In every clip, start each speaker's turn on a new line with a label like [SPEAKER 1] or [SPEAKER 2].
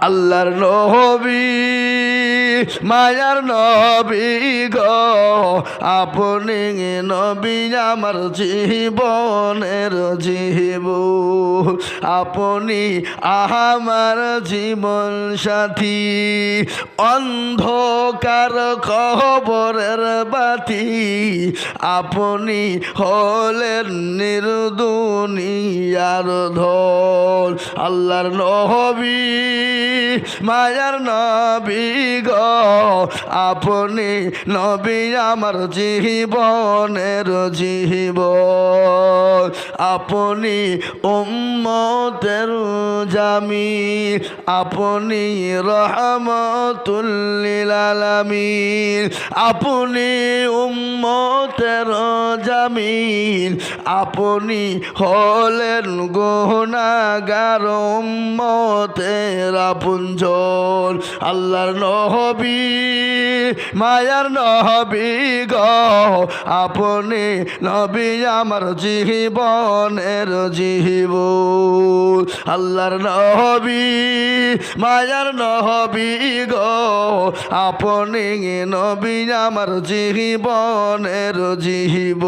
[SPEAKER 1] আল্লাহর নবী, মায়ার নবী গো। আপনি নবী আমার জীবনের জীবন। আপনি আমার জীবন সাথী। অন্ধকার খবরের বাতি। আপনি হলেন নির্দুনিয়ার ধন। আল্লাহর নবী মায়ার নবী গ, আপনি নবী আমার জীবনের জীবন। আপনি উম্মতের জামি, আপনি রহমতুল্লিল আলামিন। আপনি উম্মতের জামিন আপনি হলেন গহনাগার উম্মতের আপনজন আল্লাহর নহবী মায়ার নহবী গ। আপনি নবী আমার জীবনের জীব আল্লাহর নহবী মায়ার নহবী গ। আপনি নবী আমার জীবনের জীব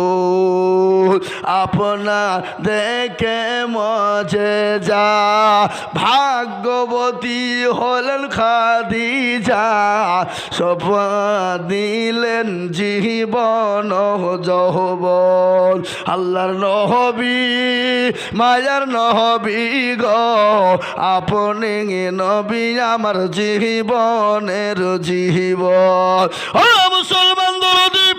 [SPEAKER 1] আপনা দেখে মজে যা, ভাগ্যবতী হলেন খাদিজা সব দিলেন জীবন জহবন আল্লাহর নহবি মায়ার নহবি গ, আপনি নবী আমার জীবনের জীবন। ও মুসলমান দরদীপ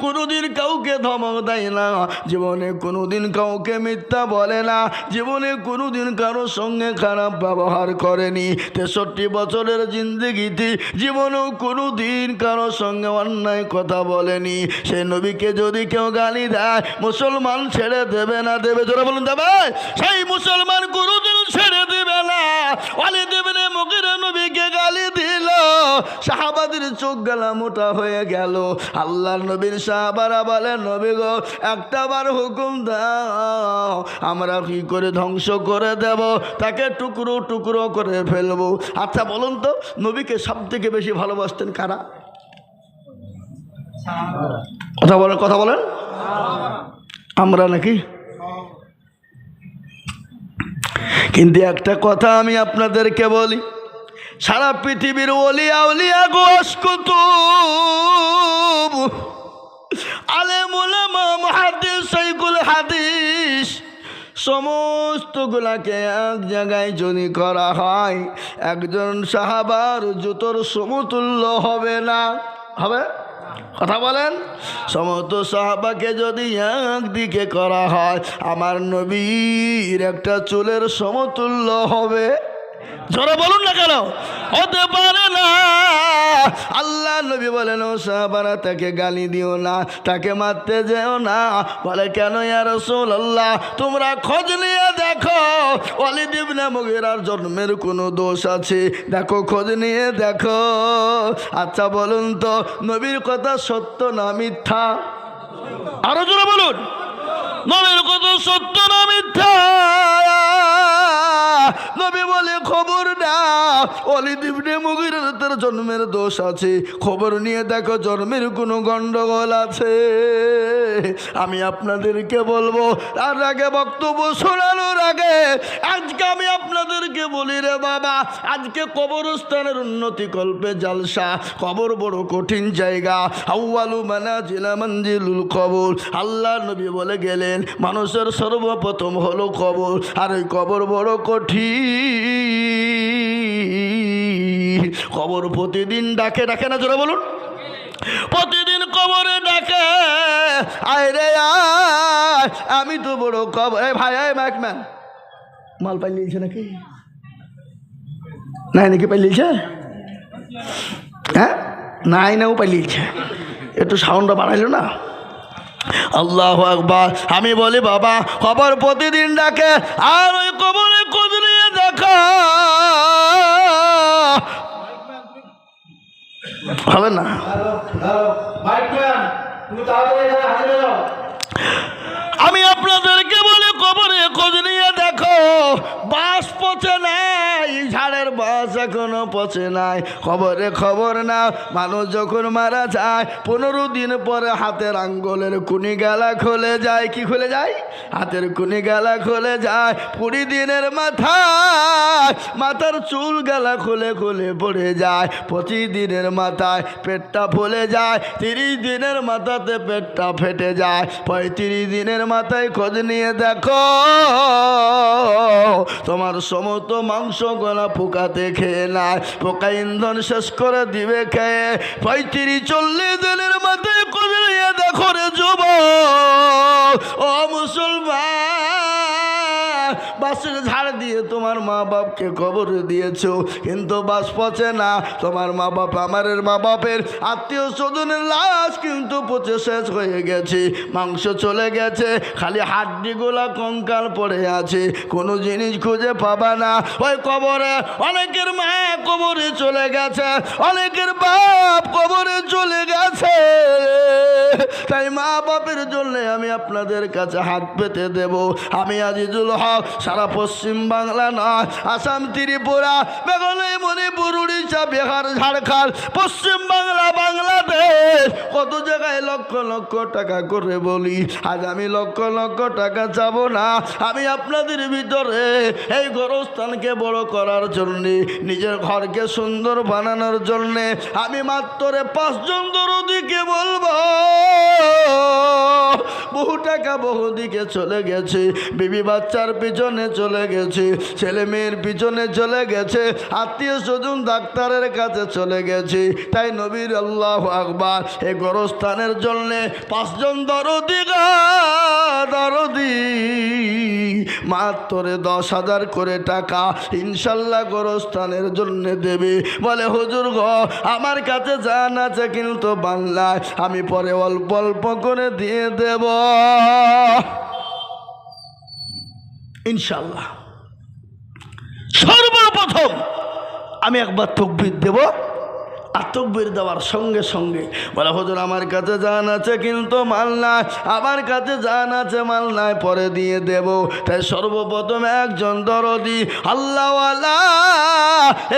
[SPEAKER 1] কোনোদিন কাউকে ধমক দেয় না। জীবনে কোনোদিন কাউকে মিথ্যা বলে না। জীবনে কোনোদিন কারও সঙ্গে খারাপ ব্যবহার করেনি। তেষট্টি বছরের জিন্দগিতে জীবনেও কোনোদিন কারও সঙ্গে অন্যায় কথা বলেনি। সেই নবীকে যদি কেউ গালি দেয়, মুসলমান ছেড়ে দেবে না, দেবে? জোরে বলুন দেবে সেই মুসলমান কোনোদিন ছেড়ে দেবে না। অলি দেবে সাহাবাদের চোখ গেলা মোটা হয়ে গেল। আল্লাহর নবীর সাহাবারা বলে নবী গো, একটা হুকুম দাও, আমরা কি করে ধ্বংস করে দেব? তাকে টুকরো টুকরো করে ফেলব। আচ্ছা বলুন তো, নবীকে সব থেকে বেশি ভালোবাসতেন কারা? কথা বলেন কথা বলেন। আমরা নাকি? কিন্তু একটা কথা আমি আপনাদেরকে বলি সারা পৃথিবীর অলিয়া উলিয়া গোস কুতুব আলেম উলামা মুহাদ্দিস সাইকুল হাদিস। সমস্তগুলাকে এক জায়গায় যদি করা হয়, একজন সাহাবার জুতোর সমতুল্য হবে না। হবে? কথা বলেন? সমস্ত সাহাবাকে যদি একদিকে করা হয়, আমার নবীর একটা চুলের সমতুল্য হবে। জোরে বলুন না কেন? হতে পারে না। আল্লাহ নবী বলেন, ও সাহাবারা, তাকে গালি দিও না, তাকে মারতে যেও না। বলে, কেন ইয়া রসুল আল্লাহ তোমরা খোঁজ নিয়ে দেখো অলিদ ইবনে মুগিরার জন্মের কোনো দোষ আছে। দেখো, খোঁজ নিয়ে দেখো। আচ্ছা বলুন তো, নবীর কথা সত্য না মিথ্যা? আরও জোরে বলুন। নবীর কথা সত্য না মিথ্যা? নবী বলে খবর না। অলিদ ইবনে মুগিরার জন্মের দোষ আছে। খবর নিয়ে দেখো জন্মের কোনো গন্ডগোল আছে। আমি আপনাদেরকে বলব, তার আগে বক্তব্য শোনানোর আগে, আজকে আমি আপনাদেরকে বলি রে বাবা, আজকে কবরস্থানের উন্নতি কল্পে জালসা, কবর বড় কঠিন জায়গা, আউয়ালু মানা জিলা মঞ্জিলুল কবর আল্লাহ নবী বলে গেলেন, মানুষের সর্বপ্রথম হলো কবর, আর ওই কবর বড় কঠিন। কবর প্রতিদিন ডাকে ডাকে না জোরে বলুন। প্রতিদিন কবরে ডাকে, আয় রে আয়, আমি তো বড় কবর ভাই এই ম্যাকম্যান মাল পাই লিয়েছে নাকি? নাই নাকি পাই লিয়েছে হ্যাঁ? নাই নাও পাই লিয়েছে একটু সাউন্ডটা বাড়াইলো না? আল্লাহ আকবার। আমি বলি, বাবা খবর প্রতিদিন ডাকে, আর ওই কবরে নিয়ে দেখা। হবে না? আমি আপনাদেরকে বলে কবরে খোঁজ নিয়ে দেখো বাস পচে নাই বাস এখনও পচে নাই। খবরে খবর না মানুষ যখন মারা যায়, পনেরো দিন পরে হাতের আঙ্গুলের কুনি গালা খুলে যায়। কি খুলে যায়? হাতের কুনি গালা খুলে যায়। কুড়ি দিনের মাথায় মাথার চুল গালা খুলে খুলে পড়ে যায়। পঁচিশ দিনের মাথায় পেটটা ফুলে যায়। তিরিশ দিনের মাথাতে পেটটা ফেটে যায়। পঁয়ত্রিশ দিনের মাথায় খোঁজ নিয়ে দেখো, তোমার সমস্ত মাংস গলা পোকাতে খেয়ে নেয় পোকা ইন্ধন শেষ করে দিবে খেয়ে পঁয়ত্রিশ, চল্লিশ দিনের মাথায় কমিয়ে দেখো রে যুব ও মুসলমান। বাসের ঝাড় দিয়ে তোমার মা বাপকে কবর দিয়েছ। কিন্তু বাস পচে না। তোমার মা বাপ আমারের মা বাপের আত্মীয় স্বজনের লাশ কিন্তু পচে শেষ হয়ে গেছে। মাংস চলে গেছে। খালি হাড্ডিগুলা কঙ্কাল পড়ে আছে। কোনো জিনিস খুঁজে পাবা না। ওই কবরে অনেকের মা কবরে চলে গেছে। অনেকের বাপ কবরে চলে গেছে। তাই মা বাপের জন্য আমি আপনাদের কাছে হাত পেতে দেব। আমি আজিজুল হক, সারা পশ্চিম বাংলা নয়, আসাম, ত্রিপুরা, মেঘালয়, মণিপুর, উড়িষ্যা, বিহার, ঝাড়খণ্ড, পশ্চিম বাংলা, বাংলাদেশ। কত জায়গায় লক্ষ লক্ষ টাকা করে বলি, আজ আমি লক্ষ লক্ষ টাকা চাবো না। আমি আপনাদের ভিতরে এই গরস্থানকে বড় করার জন্যে, নিজের ঘরকে সুন্দর বানানোর জন্যে আমি মাত্র পাঁচজন দরদিকে বলব। বহু টাকা বহু দিকে চলে গেছে। বিবি বাচ্চার পিছনে চলে গেছে। ছেলে মেয়ের পিছনে চলে গেছে। আত্মীয় স্বজন ডাক্তারের কাছে চলে গেছে। তাই নবীর আল্লাহ আকবার এ গরস্থানের জন্যে পাঁচজন দরদি গা, দরদি। মাত্র দশ হাজার করে টাকা ইনশাল্লাহ গরস্থানের জন্য দেবে। বলে, হুজুর গ আমার কাছে জান আছে, কিন্তু বাংলায় আমি পরে অল্প অল্প করে দিয়ে দেব। ইনশাল্লাহ সর্বপ্রথম আমি একবার তকবির দেব। আর দেওয়ার সঙ্গে সঙ্গে বলে, হুজুর, আমার কাছে জান আছে কিন্তু মাল নাই, আমার কাছে জান আছে, মাল নাই, পরে দিয়ে দেব। তাই সর্বপ্রথম একজন দরদি, আল্লাহওয়ালা,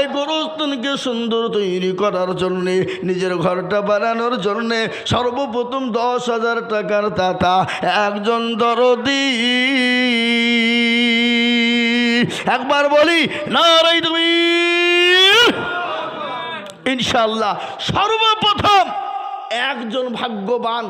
[SPEAKER 1] এই গরুস্থানকে সুন্দর তৈরি করার জন্যে, নিজের ঘরটা বানানোর জন্যে সর্বপ্রথম দশ হাজার টাকার দাতা একজন দরদি। একবার বলি না তুমি ইনশাল্লাহ সর্বপ্রথম একজন ভাগ্যবান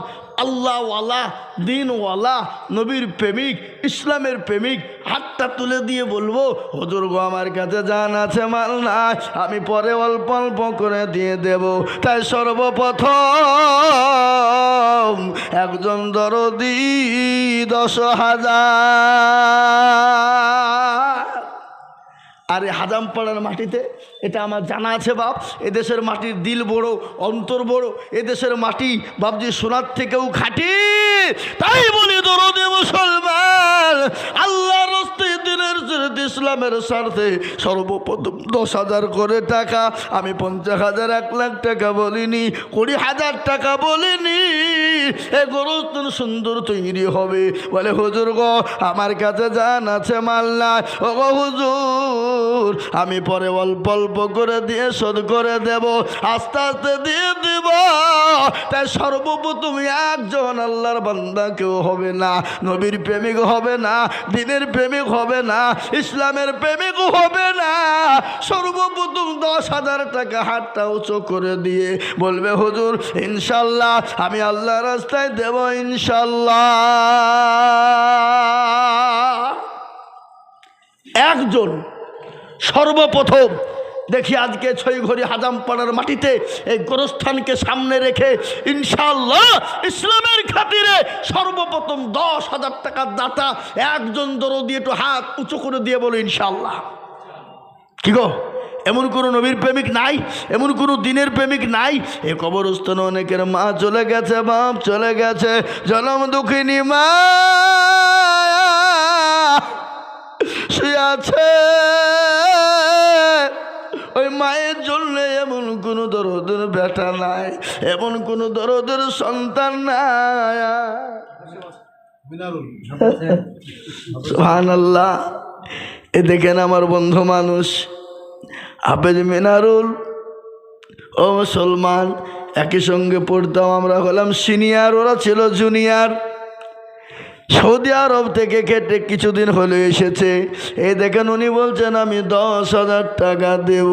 [SPEAKER 1] আল্লাহওয়ালা, দিনওয়ালা, নবীর প্রেমিক, ইসলামের প্রেমিক, হাতটা তুলে দিয়ে বলব, হজুর গো, আমার কাছে জান আছে, মাল নাই, আমি পরে অল্প অল্প করে দিয়ে দেব। তাই সর্বপ্রথম একজন দরদি দশ হাজার। আর এই হাজামপাড়ার মাটিতে, এটা আমার জানা আছে বাপ, এদেশের মাটির দিল বড়, অন্তর বড়, এদেশের মাটি বাপজি সোনার থেকেও খাটি। তাই বলি দরদে মুসলমান আল্লাহ রস্তে ইসলামের স্বার্থে সর্বপ্রথম দশ হাজার করে টাকা, আমি পঞ্চাশ হাজার, এক লাখ টাকা বলিনি, কুড়ি হাজার টাকা বলিনি। এ গরুস্থান সুন্দর তৈরি হবে। বলে, হুজুর গো, আমার কাছে জান আছে মাল্লা ও গো হুজুর, আমি পরে অল্প অল্প করে দিয়ে শোধ করে দেব, আস্তে আস্তে দিয়ে দিব। তাই সর্বপ্রথম একজন আল্লাহর বান্দা কেউ হবে না, নবীর প্রেমিক হবে না, দিনের প্রেমিক হবে না ইসলামের প্রেমিক হবে না। সর্বপ্রথম দশ হাজার টাকা হাতটা উঁচু করে দিয়ে বলবে, হুজুর, ইনশাল্লাহ, আমি আল্লাহ রাস্তায় দেব, ইনশাল্লাহ। একজন সর্বপ্রথম দেখি আজকে ছয়ঘড়ি হাজামপাড়ার মাটিতে এই গোরস্থানকে সামনে রেখে ইনশাল্লাহ ইসলামের খাতিরে সর্বপ্রথম দশ হাজার টাকার দাতা একজন দরদি একটু হাত উঁচু করে দিয়ে বলো ইনশাল্লাহ কি গো? এমন কোনো নবীর প্রেমিক নাই? এমন কোনো দিনের প্রেমিক নাই? এ কবরস্থানে অনেকের মা চলে গেছে, বাপ চলে গেছে, জনম দুঃখিনী মা সে আছে। এমন কোনো দরদের বেটা নাই এমন কোনো দরদের সন্তান নাই। সুহান আল্লাহ এ দেখেন আমার বন্ধু মানুষ হাফেজ মিনারুল। ও মুসলমান একই সঙ্গে পড়তাম আমরা হলাম সিনিয়র ওরা ছিল জুনিয়র। সৌদি আরব থেকে কেটে কিছুদিন হলে এসেছে। এই দেখেন উনি বলছেন, আমি দশ হাজার টাকা দেব।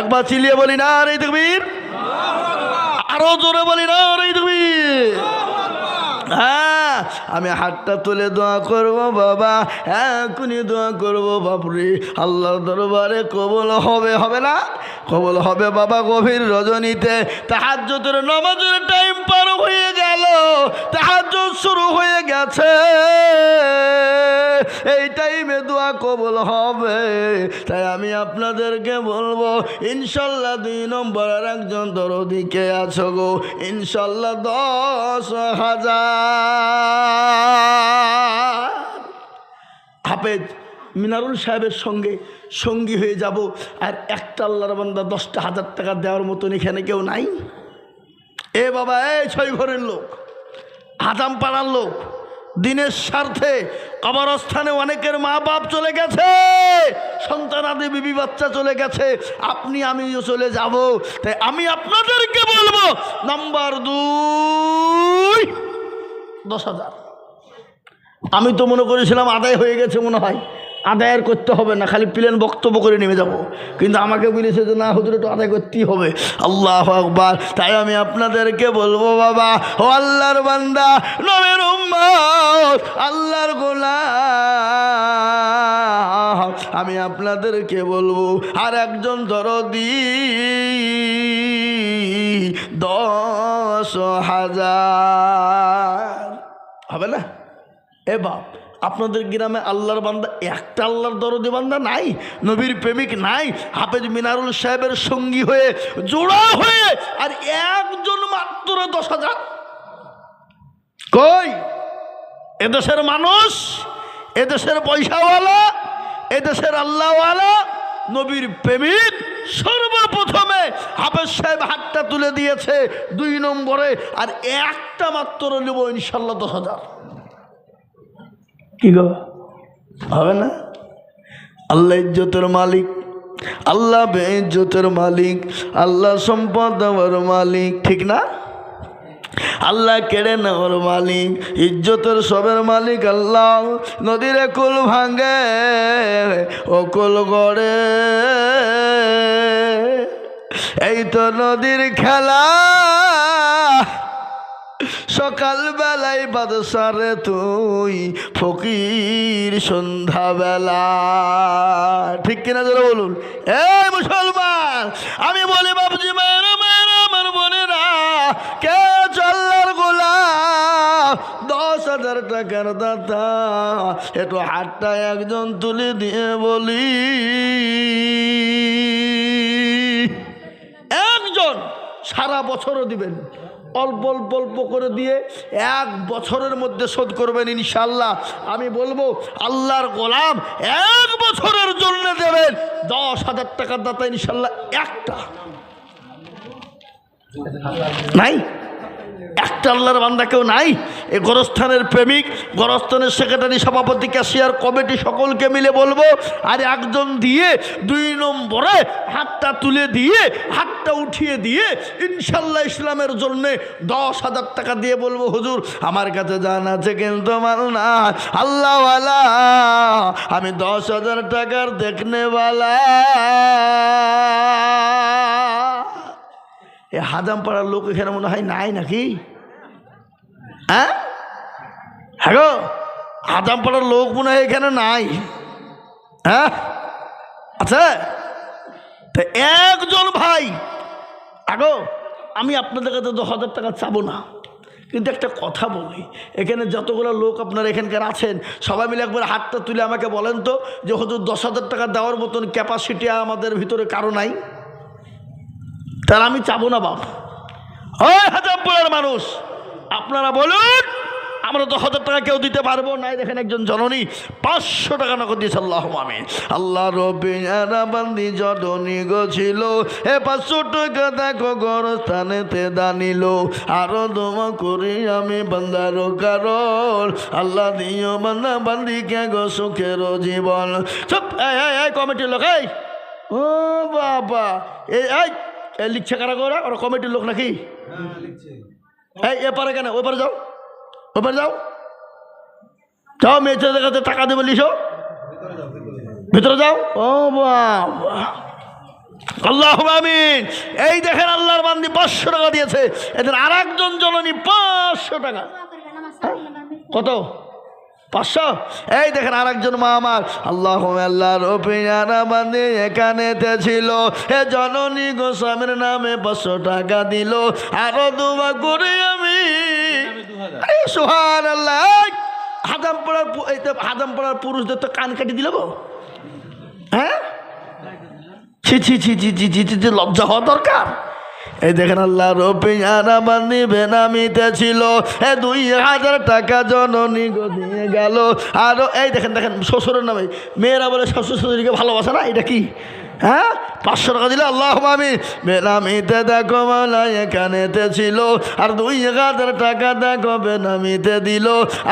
[SPEAKER 1] একবার চিলিয়ে বলি না আর এই দেখবির আরও জোরে বলি না আর এই তকবীর। হ্যাঁ আমি হাতটা তুলে দোয়া করব বাবা, এখনই দোয়া করব বাপরে। আল্লাহর দরবারে কবল হবে হবে না? কবল হবে বাবা গভীর রজনীতে। তাহাজ্জুদের নামাজের টাইম পার হয়ে গেল, তাহাজ্জুদ শুরু হয়ে গেছে। এই টাইমে দোয়া কবল হবে। তাই আমি আপনাদেরকে বলব, ইনশাল্লাহ দুই নম্বরের একজন দরদিকে আছো গো? ইনশাল্লাহ দশ হাজার। হাফেজ মিনারুল সাহেবের সঙ্গে সঙ্গী হয়ে যাব আর একটা আল্লাহর বান্দা দশটা হাজার টাকা দেওয়ার মতন এখানে কেউ নাই। এ বাবা, এই ছয় ঘরের লোক হাজাম পাড়ার লোক, দিনের স্বার্থে কবরস্থানে অনেকের মা বাপ চলে গেছে সন্তানাদি বিবি বাচ্চা চলে গেছে, আপনি, আমিও চলে যাব। তাই আমি আপনাদেরকে বলব, নাম্বার দুই দশ হাজার। আমি তো মনে করেছিলাম আদায় হয়ে গেছে মনে হয়। আদায়ের করতে হবে না, খালি প্লেন বক্তব্য করে নেমে যাব। কিন্তু আমাকে বলেছে যে, না হুজুর, একটু আদায় করতেই হবে। আল্লাহ আকবার। তাই আমি আপনাদেরকে বলব, বাবা, ও আল্লাহর বান্দা, নবের আল্লাহর গোলাম। আমি আপনাদেরকে বলব, আর একজন দরদি, দশ হাজার। হবে না? এ বাপ, আপনাদের গ্রামে আল্লাহর বান্দা, একটা আল্লাহর দরদি বান্দা নাই? নবীর প্রেমিক নাই? হাফেজ মিনারুল সাহেবের সঙ্গী হয়ে, জোড়া হয়ে, আর একজন মাত্র দশ হাজার। কই? এদেশের মানুষ, এদেশের পয়সাওয়ালা, এদেশের আল্লাহওয়ালা, নবীর প্রেমিক হাফেজ সাহেব হাতটা তুলে দিয়েছে দুই নম্বরে আর একটা মাত্র নেব ইনশাল্লাহ দশ হাজার। কি গো? হবে না? আল্লাহ ইজ্জতের মালিক আল্লাহ বেজ্জতের মালিক আল্লাহ সম্পদ দেওয়ার মালিক ঠিক না? আল্লাহ কেড়ে নেওয়ার মালিক ইজ্জতের সবের মালিক আল্লাহ। নদীর কুল ভাঙে ও কুল গড়ে। এই তো নদীর খেলা। সকাল বেলায় বাদশারে তুই ফকির সন্ধ্যাবেলা। ঠিক কিনা ধরে বলুন? এই মুসলমান, আমি বলি বাবুজি মায়েরা মায়েরা, আমার বোনেরা, কে চল্লার গোলাপ? দশ হাজার টাকার দাদা একটু হাতটা একজন তুলে দিয়ে বলি। একজন সারা বছরও দিবেন। অল্প অল্প অল্প করে দিয়ে এক বছরের মধ্যে শোধ করবেন ইনশাল্লাহ আমি বলব, আল্লাহর গোলাম এক বছরের জন্য দেবেন। দশ হাজার টাকার দাতা ইনশাল্লাহ একটা। নাই? একটা আল্লাহর বান্দা কেউ নাই। এ গোরস্থানের প্রেমিক, গোরস্থানের সেক্রেটারি সভাপতি ক্যাশিয়ার কমিটি সকলকে মিলে বলব, আর একজন দিয়ে, দুই নম্বরে হাতটা তুলে দিয়ে, হাতটা উঠিয়ে দিয়ে ইনশাল্লাহ ইসলামের জন্য দশ হাজার টাকা দিয়ে বলব, হুজুর, আমার কাছে জান আছে কিন্তু মাল না। আল্লাহওয়ালা, আমি দশ হাজার টাকার দেখনেওয়ালা। এ হাজাম পাড়ার লোক এখানে মনে হয় নাই নাকি? হ্যাঁ? হ্যাঁ গো হাজাম পাড়ার লোক মনে হয় এখানে নাই। হ্যাঁ? আচ্ছা তা একজন ভাই, আগো, আমি আপনাদের কাছে দশ হাজার টাকা চাবো না। কিন্তু একটা কথা বলি, এখানে যতগুলো লোক আপনার এখানকার আছেন, সবাই মিলে একবার হাতটা তুলে আমাকে বলেন তো যে হুজুর দশ হাজার টাকা দেওয়ার মতন ক্যাপাসিটি আমাদের ভিতরে কারও নাই। তাহলে আমি চাবো না, বাপ। ওই হাজার মানুষ, আপনারা বলুন, আমরা দশ হাজার টাকা কেউ দিতে পারব নাই দেখেন একজন জননী, পাঁচশো টাকা নগদ দিয়েছে, আল্লাহ আমি আল্লাহ রবিবান্দি জননী গো ছিল, এ পাঁচশো টাকা দেখো গরস্থানেতে দানিল, আরও দমা করি আমি বান্দার কারণ। আল্লাহ দিও বান্দা বান্দি কে গো সুখের জীবন। এই কমিটির লোক ও বাবা এই। লিখছে কারা করে ওরা কমিটির লোক নাকি? এই এপারে কেন? ওপারে যাও। ওপারে যাও। যাও মেয়ে ছেলেদের কাছে টাকা দেবে লিসো ভিতরে যাও ও আল্লাহ আমিন। এই দেখেন আল্লাহর বান্দি পাঁচশো টাকা দিয়েছে। এদের আর একজন জননী পাঁচশো টাকা। কত? পাঁচশো এই দেখেন আরেকজন মা আমার আল্লাহ আল্লাহ রফিয়ারাবাদে এখানেতে ছিল এ জননী গোস্বামীর নামে পাঁচশো টাকা দিল আরও দুবার করে আমি সোহান আল্লাহ হাজমপড়ার এই তো হাজামপাড়ার পুরুষদের তো কান কাটি দিল গো হ্যাঁ ছি ছি ছি ছি ছি ছি ছি লজ্জা হওয়া দরকার এই দেখেন আল্লাহ রপিয়ারা বান্দি বেনামিতে ছিল। এ দুই হাজার টাকা জননী দিয়ে গেল। আরও, এই দেখেন দেখেন, শ্বশুরের নামে। মেয়েরা বলে শ্বশুর শ্বশুরকে ভালোবাসে না, এটা কি? হ্যাঁ? পাঁচশো টাকা দিলে আল্লাহ আমি বেনামিতে দেখো মালা এখানেতে ছিল, আর দুই হাজার টাকা দেখো বেনামিতে দিল,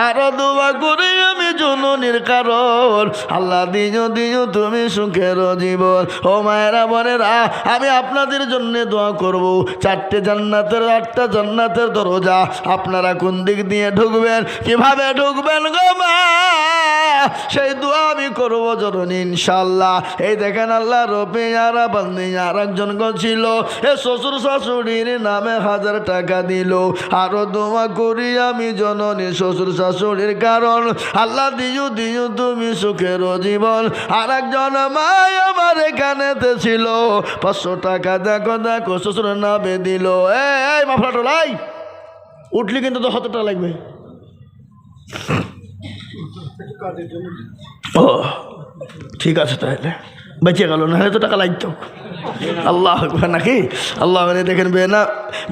[SPEAKER 1] আরও দুয়া করে আমি জননীর কারণ, আল্লাহ দিও দিও তুমি সুখের জীবন। ও মায়েরা বোনেরা, আমি আপনাদের জন্য দোয়া করব, চারটে জান্নাতের, আটটা জান্নাতের দরজা আপনারা কোন দিক দিয়ে ঢুকবেন, কীভাবে ঢুকবেন গো মা? সেই দোয়া আমি করব জরুন ইনশাল্লাহ এই দেখেন আল্লাহ রবি আর বান্দি আর একজন ছিল এ শ্বশুর শাশুড়ির নামে হাজার টাকা দিল। আরও দোয়া করি আমি জননী শ্বশুর শাশুড়ির কারণ। আল্লাহ দিও দিও তুমি সুখের জীবন। আর একজন মাই আমার এখানেতে ছিল। পাঁচশো টাকা দেখো দেখো, শ্বশুর নামে দিল। এই মাফলা টোলাই, উঠলি কিন্তু তো টাকা লাগবে। ও, ঠিক আছে তাহলে। বেঁচে গেল না হলে তো টাকা লাগতো। আল্লাহ নাকি? আল্লাহ মানে দেখেন বেনা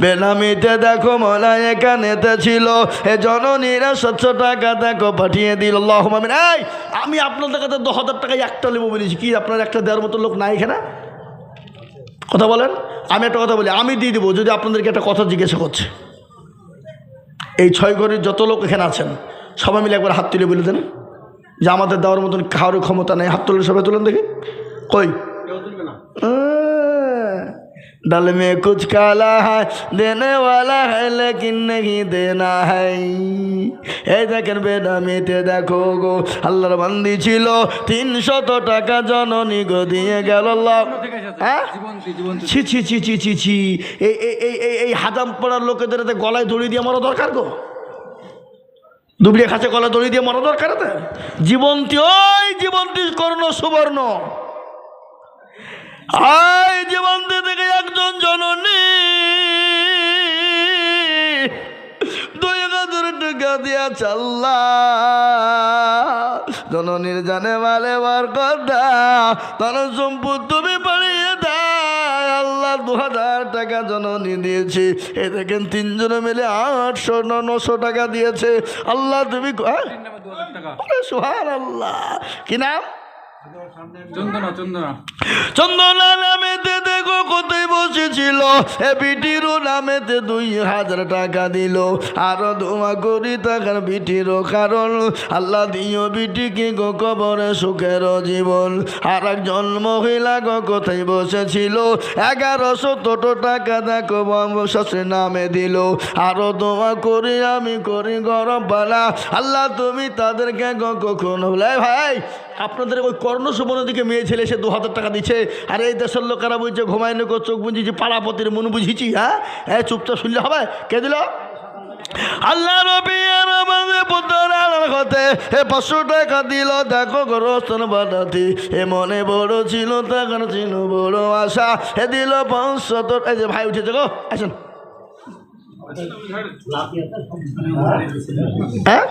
[SPEAKER 1] বেনামিতে দেখো মলা এখানেতে ছিল, এ জননীরা স্বচ্ছ টাকা দেখো পাঠিয়ে দিল। আল্লাহ মামিন এই, আমি আপনাদের কাছে দশ হাজার টাকায় একটা নেব বলেছি। কি, আপনার একটা দেওয়ার মতো লোক নাই এখানে? কথা বলেন। আমি একটা কথা বলি, আমি দিয়ে দেবো, যদি আপনাদেরকে একটা কথা জিজ্ঞাসা করছে। এই ছয় ঘরের যত লোক এখানে আছেন, সবাই মিলে একবার হাত তুলে বলে দেন। যে আমাদের দেওয়ার মতন কারোর ক্ষমতা নেই, হাত তুলে সবাই তুলেন দেখি। কই डल में कुछ काला है देने वाला है लेकिन नहीं देना है এই দেখেন বেনামিতে দেখো গো আল্লাহর বান্দি ছিল তিনশত টাকা জননী গো দিয়ে গেল আল্লাহ হ্যাঁ ছি ছি ছি ছি ছি ছি এই এই এই এই এই হাজাম পড়ার লোকেদের এতে গলায় দড়ি দিয়ে মরা দরকার গো দুবড়িয়া খাঁচে গলায় দড়ি দিয়ে মরা দরকার এতে জীবন্তী ওই জীবন্তী কর্ণ সুবর্ণ আই জীবন্তী থেকে একজন জননী। দুই হাজার টাকা দিয়া চাল্লা। জননীর জানে মালে বার কথা। তার সম্পদ তুমি পাড়িয়ে দেয় আল্লাহ দু হাজার টাকা জননী দিয়েছি। এ দেখেন তিনজনে মিলে আটশো নশো টাকা দিয়েছে। আল্লাহ তুমি হ্যাঁ? আল্লাহ কি নাম?
[SPEAKER 2] চন্দনা চন্দনা।
[SPEAKER 1] চন্দনা নামেতে দেখো কোথায় বসেছিল? বিটিরও নামেতে দুই হাজার টাকা দিল। আরও দোয়া করি টাকার বিটিরও কারণ। আল্লাহ দিও বিটিকে গো কবরে সুখের জীবন। আর একজন মহিলা গো কোথায় বসেছিল? এগারোশো টোটো টাকা দেখো শ্বশুর নামে দিল। আরও দোয়া করি আমি করি গরম পালা আল্লাহ তুমি তাদেরকে গো কখনো ভাই, আপনাদের ওই কর্ণসুমনের দিকে মেয়ে ছেলে সে দু হাজার টাকা দিচ্ছে আর এই দেশের লোকেরা বলছে ঘুমাই নকো চোখ বুঝিছি পাড়াপতির মন বুঝিছি হ্যাঁ হ্যাঁ চুপচাপ শুনলে হবে কে দিল আল্লাহ রবি আর আমাদের পুত্র আলার হতে এ পাঁচশো টাকা দিল দেখো এ মনে ভাই হ্যাঁ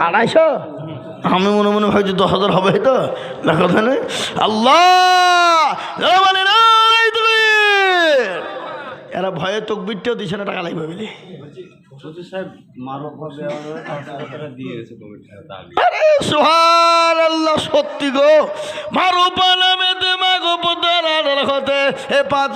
[SPEAKER 1] আড়াইশো? আমি মনে মনে ভাবছি দশ হাজার হবে তো। দেখো তাহলে আল্লাহ! যারা বলে না, এই এরা ভয়ে তোক তকবিরটাও দিছে না টাকা লাগবে বলে আরে সোহান আল্লাহ সত্যি গো। মারো পালামেতে মাগো পুতার পাঁচ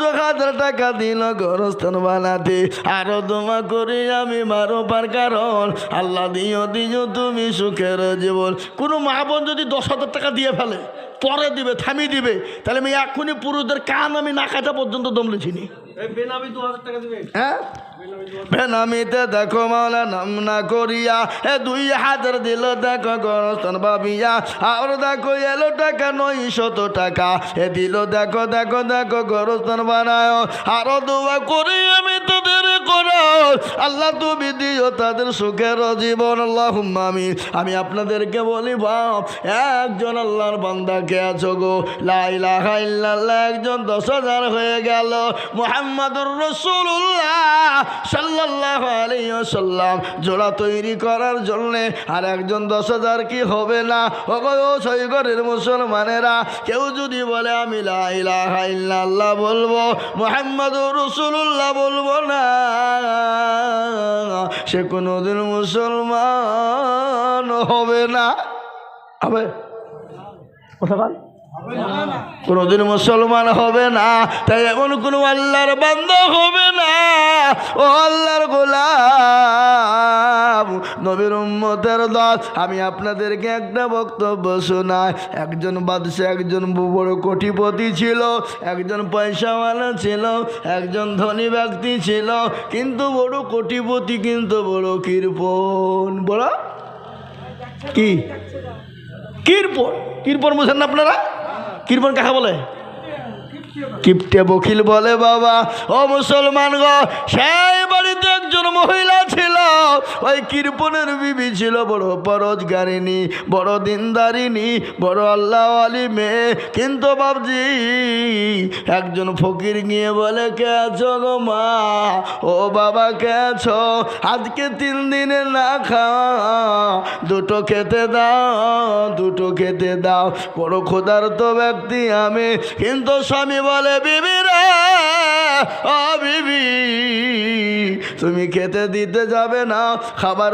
[SPEAKER 1] আরও তোমা করি আমি মারো পার কারণ। আল্লাহ দিও দিও তুমি সুখের জীবন। কোনো মা বোন যদি দশ হাজার টাকা দিয়ে ফেলে পরে দিবে থামিয়ে দিবে। তাহলে আমি এখনই পুরুষদের কান আমি না কাটা পর্যন্ত দমলেছিনি হ্যাঁ? বেনামিতে দেখো মাওলা নাম না করিয়া এ দুই হাজার দিল দেখো গরস্তন ভাবিয়া। আর দেখো এলো টাকা নয় শত টাকা এ দিল দেখো দেখো দেখো গরস্তন বানায়। আরও দোয়া করি আমি আল্লাহ তুমি দিও তাদের সুখের জীবন। আল্লাহ আমি আপনাদেরকে বলি, বাপ, একজন আল্লাহর আছো গো? একজন দশ হাজার হয়ে গেল। মোহাম্মদুর রসুল্লাহ সাল্লাহ জোড়া তৈরি করার জন্যে। আর একজন দশ হাজার কি হবে না? ও সৈগরের মুসলমানেরা, কেউ যদি বলে, আমি ইল্লাল্লাহ বলব, মোহাম্মদুর রসুল্লাহ বলব না। সে কোনোদিন মুসলমান হবে না। হবে। কথা কোনোদিন মুসলমান হবে না, তাই এমন কোনো আল্লাহর বান্ধ হবে না। ও আল্লাহর গোলাম, নবীর উম্মতের দল। আমি আপনাদেরকে একটা বক্তব্য শোনাই। একজন বাদশাহ, একজন বড় কোটিপতি ছিল, একজন পয়সাওয়ালা ছিল, একজন ধনী ব্যক্তি ছিল, কিন্তু বড় কোটিপতি, কিন্তু বড় কৃপণ বড় কি? কৃপণ কৃপণ বুঝেন না আপনারা? কৃপণ কাকে বলে? কিপটে বকিল বলে বাবা ও মুসলমান গো সেই বাড়িতে একজন মহিলা ছিল। ওই কৃপণের বিবি ছিল, বড় পরজগারিনী বড় দিনদারিনী বড় আল্লাহ আলী মেয়ে। কিন্তু বাবজি একজন ফকির গিয়ে বলে, কে আছো গো মা? ও বাবা, কে আছো? আজকে তিন দিনে না খাওয়া। দুটো খেতে দাও, দুটো খেতে দাও। বড় ক্ষুধার্ত ব্যক্তি আমি। কিন্তু স্বামী বলে, বিবি রে ও তুমি খেতে দিতে যাবে না খাবার